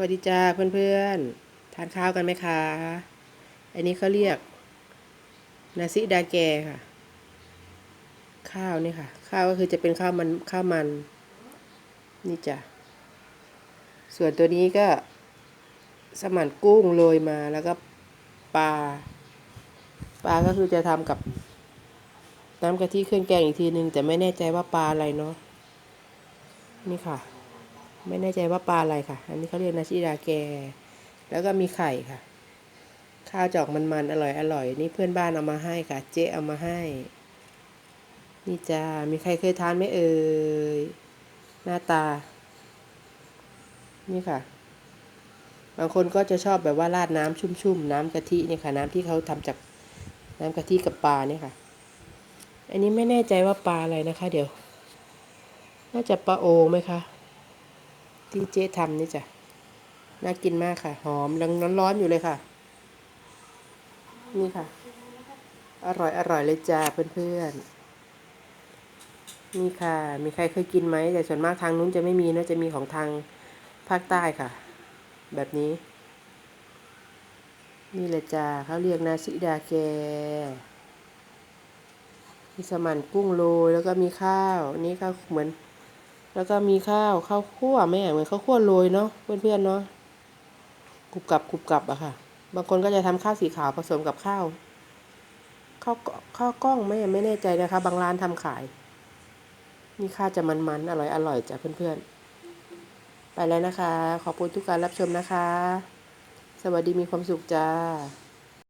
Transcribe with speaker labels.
Speaker 1: วัสดีจ้าเพื่อนๆ ทานข้าวกันไหมคะ อันนี้เขาเรียก นาซิดาแกค่ะ ข้าวนี่ค่ะ ข้าวก็คือจะเป็นข้าวมันข้าวมัน นี่จ้ะ ส่วนตัวนี้ก็ สมันกุ้งโรยมาแล้วก็ปลาปลาก็คือจะทำกับน้ำกะทิเครื่องแกงอีกทีนึง แต่ไม่แน่ใจว่าปลาอะไรเนาะนี่ค่ะ ไม่แน่ใจว่าปลาอะไรค่ะ อันนี้เขาเรียกนาชิดาแก แล้วก็มีไข่ค่ะ ข้าวจอกมันๆอร่อยอร่อยนี่เพื่อนบ้านเอามาให้ค่ะ เจ๊เอามาให้ นี่จ้า มีใครเคยทานไหมเอ่ย หน้าตา นี่ค่ะ บางคนก็จะชอบแบบว่าราดน้ำชุ่มๆ น้ำกะทิเนี่ยค่ะ น้ำที่เขาทำจากน้ำกะทิกับปลาเนี่ยค่ะ อันนี้ไม่แน่ใจว่าปลาอะไรนะคะ เดี๋ยว น่าจะปลาโอไหมคะ ที่เจ๊ทำนี่จ้ะ น่ากินมากค่ะ หอมยังร้อนๆอยู่เลยค่ะ นี่ค่ะ อร่อยอร่อยเลยจ้าเพื่อนๆ นี่ค่ะ มีใครเคยกินไหมแต่ส่วนมากทางนู้นจะไม่มีนะจะมีของทางภาคใต้ค่ะ แบบนี้ นี่เลยจ้าเขาเรียกนาซิดาแกมีสมันกุ้งโรยแล้วก็มีข้าว นี่ก็เหมือน แล้วก็มีข้าวข้าวคั่วไหมอะเหมือนข้าวคั่วโรยเนาะเพื่อนๆเนาะกรุบกรับกรุบกรับอะค่ะ บางคนก็จะทำข้าวสีขาวผสมกับข้าวข้าวข้าวกล้องไม่ไม่แน่ใจนะคะ บางร้านทำขายนี่ข้าวจะมันๆอร่อยอร่อยจ้ะเพื่อนๆ ไปแล้วนะคะ ขอบคุณทุกการรับชมนะคะ สวัสดีมีความสุขจ้า